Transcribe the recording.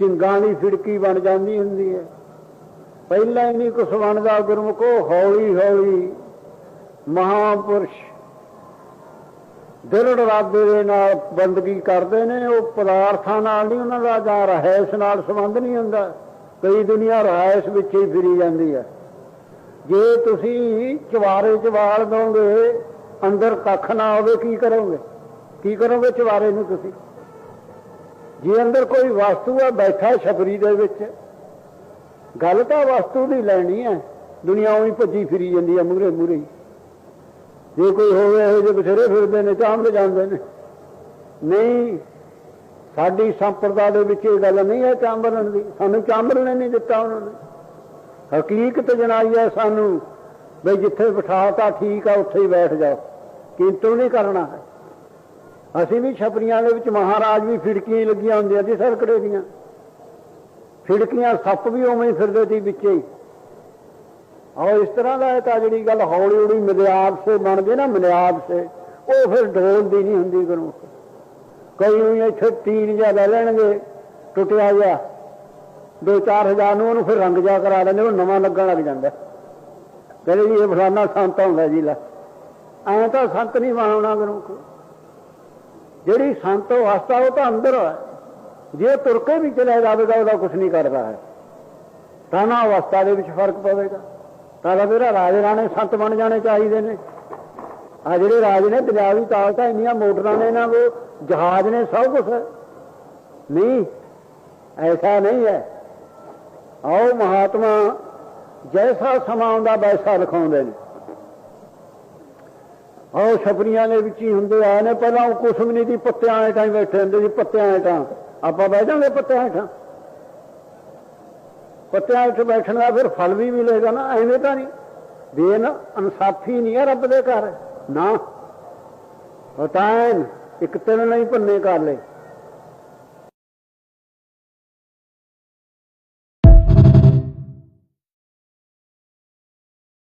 ਚਿੰਗਾਂ ਦੀ ਫਿੜਕੀ ਬਣ ਜਾਂਦੀ ਹੁੰਦੀ ਹੈ। ਪਹਿਲਾਂ ਹੀ ਨਹੀਂ ਕੁਛ ਬਣਦਾ, ਗੁਰਮੁਖੋ, ਹੌਲੀ ਹੌਲੀ ਮਹਾਪੁਰਸ਼ ਦਿਲੜ ਰਾਦੇ ਦੇ ਨਾਲ ਬੰਦਗੀ ਕਰਦੇ ਨੇ, ਉਹ ਪਦਾਰਥਾਂ ਨਾਲ ਨਹੀਂ ਉਹਨਾਂ ਦਾ ਜਾਂ ਰਹਿਸ ਨਾਲ ਸੰਬੰਧ ਨਹੀਂ ਹੁੰਦਾ। ਕਈ ਦੁਨੀਆ ਰਹਿਸ ਵਿੱਚ ਹੀ ਫਿਰੀ ਜਾਂਦੀ ਹੈ। ਜੇ ਤੁਸੀਂ ਚਵਾਰੇ ਵਾਲ ਦੋਗੇ, ਅੰਦਰ ਕੱਖ ਨਾ ਹੋਵੇ, ਕੀ ਕਰੋਗੇ? ਕੀ ਕਰੋਗੇ ਚਵਾਰੇ ਨੂੰ ਤੁਸੀਂ? ਜੇ ਅੰਦਰ ਕੋਈ ਵਸਤੂ ਆ, ਬੈਠਾ ਛਪਰੀ ਦੇ ਵਿੱਚ। ਗੱਲ ਤਾਂ ਵਸਤੂ ਦੀ ਲੈਣੀ ਹੈ। ਦੁਨੀਆ ਉਹੀ ਭੱਜੀ ਫਿਰੀ ਜਾਂਦੀ ਹੈ ਮੂਰੇ ਮੂਰੇ ਜੇ ਕੋਈ ਹੋਵੇ, ਇਹੋ ਜਿਹੇ ਬਥੇਰੇ ਫਿਰਦੇ ਨੇ ਚਾਂਬਲ ਜਾਂਦੇ ਨੇ। ਨਹੀਂ, ਸਾਡੀ ਸੰਪਰਦਾ ਦੇ ਵਿੱਚ ਇਹ ਗੱਲ ਨਹੀਂ ਹੈ ਚਾਂਬਲਣ ਦੀ। ਸਾਨੂੰ ਚਾਂਬਲਣ ਨਹੀਂ ਦਿੱਤਾ ਉਹਨਾਂ ਨੇ। ਹਕੀਕਤ ਜਣਾਈ ਹੈ ਸਾਨੂੰ, ਬਈ ਜਿੱਥੇ ਬਿਠਾਤਾ ਠੀਕ ਆ, ਉੱਥੇ ਹੀ ਬੈਠ ਜਾਓ। ਕਿੰਤੂ ਨਹੀਂ ਕਰਨਾ ਹੈ। ਅਸੀਂ ਵੀ ਛਪਰੀਆਂ ਦੇ ਵਿੱਚ ਮਹਾਰਾਜ ਵੀ ਫਿੜਕੀਆਂ ਲੱਗੀਆਂ ਹੁੰਦੀਆਂ ਸੀ ਸਰਕੜੇ ਦੀਆਂ। ਫਿੜਕੀਆਂ ਸੱਪ ਵੀ ਉਵੇਂ ਹੀ ਫਿਰਦੇ ਸੀ ਵਿੱਚ ਹੀ। ਔਰ ਇਸ ਤਰ੍ਹਾਂ ਦਾ ਹੈ ਤਾਂ ਜਿਹੜੀ ਗੱਲ ਹੌਲੀ ਹੌਲੀ ਮਿਲਿਆਦ ਸੇ ਬਣਦੇ ਨਾ ਮਿਲਿਆਦ ਸੇ, ਉਹ ਫਿਰ ਢੋਲਦੀ ਨਹੀਂ ਹੁੰਦੀ ਗੁਰਮੁਖ ਕਈ ਵੀ ਇੱਥੇ ਤੀਨ ਜਿਹਾ ਲੈ ਲੈਣਗੇ, ਟੁੱਟਿਆ ਜਿਹਾ। ਦੋ ਚਾਰ ਹਜ਼ਾਰ ਨੂੰ ਉਹਨੂੰ ਫਿਰ ਰੰਗ ਜਾ ਕਰਾ ਲੈਂਦੇ, ਉਹ ਨਵਾਂ ਲੱਗਣ ਲੱਗ ਜਾਂਦਾ। ਕਹਿੰਦੇ ਜੀ ਇਹ ਫਲਾਨਾ ਸੰਤ ਹੁੰਦਾ ਜੀ ਲੈ। ਐਂ ਤਾਂ ਸੰਤ ਨਹੀਂ ਬਣਾਉਣਾ ਗੁਰਮੁਖ ਜਿਹੜੀ ਸੰਤ ਅਵਸਥਾ ਉਹ ਤਾਂ ਅੰਦਰ ਹੈ ਜੇ ਤੁਰ ਕੇ ਵੀ ਚਲੇ ਜਾਵੇਗਾ ਉਹਦਾ ਕੁਝ ਨਹੀਂ ਕਰਦਾ ਹੈ। ਤਾਂ ਨਾ ਅਵਸਥਾ ਦੇ ਵਿੱਚ ਫ਼ਰਕ ਪਵੇਗਾ। ਤਾਂ ਤਾਂ ਮੇਰਾ ਰਾਜ ਰਾਣੇ ਸੰਤ ਬਣ ਜਾਣੇ ਚਾਹੀਦੇ ਨੇ। ਆ ਜਿਹੜੇ ਰਾਜ ਨੇ ਪੰਜਾਬੀ ਤਾਕਤਾਂ ਇੰਨੀਆਂ ਮੋਟਰਾਂ ਨੇ ਇਹਨਾਂ ਕੋ ਜਹਾਜ਼ ਨੇ ਸਭ ਕੁਝ ਨਹੀਂ, ਐਸਾ ਨਹੀਂ ਹੈ। ਆਓ ਮਹਾਤਮਾ, ਜੈਸਾ ਸਮਾਂ ਆਉਂਦਾ ਵੈਸਾ ਲਿਖਾਉਂਦੇ ਨੇ। ਆਓ ਛਪਰੀਆਂ ਦੇ ਵਿੱਚ ਹੀ ਹੁੰਦੇ ਆਏ ਨੇ, ਪਹਿਲਾਂ ਉਹ ਕੁਛ ਵੀ ਨਹੀਂ ਦੀ ਪੱਤਿਆਂ ਹੇਠਾਂ ਹੀ ਬੈਠੇ ਹੁੰਦੇ ਸੀ, ਪੱਤਿਆਂ ਹੇਠਾਂ ਆਪਾਂ ਬਹਿ ਜਾਂਗੇ ਪੱਤਿਆਂ ਹੇਠਾਂ ਪੱਤਿਆਂ ਹੇਠ ਬੈਠਣ ਦਾ ਫਿਰ ਫਲ ਵੀ ਮਿਲੇਗਾ ਨਾ, ਐਵੇਂ ਤਾਂ ਨਹੀਂ। ਦੇਨ ਇਨਸਾਫੀ ਨਹੀਂ ਹੈ ਰੱਬ ਦੇ ਘਰ। ਨਾ। ਹਤਾਨ ਇੱਕ ਤਿੰਨ ਨਹੀਂ ਭੰਨੇ ਕਰ ਲੈ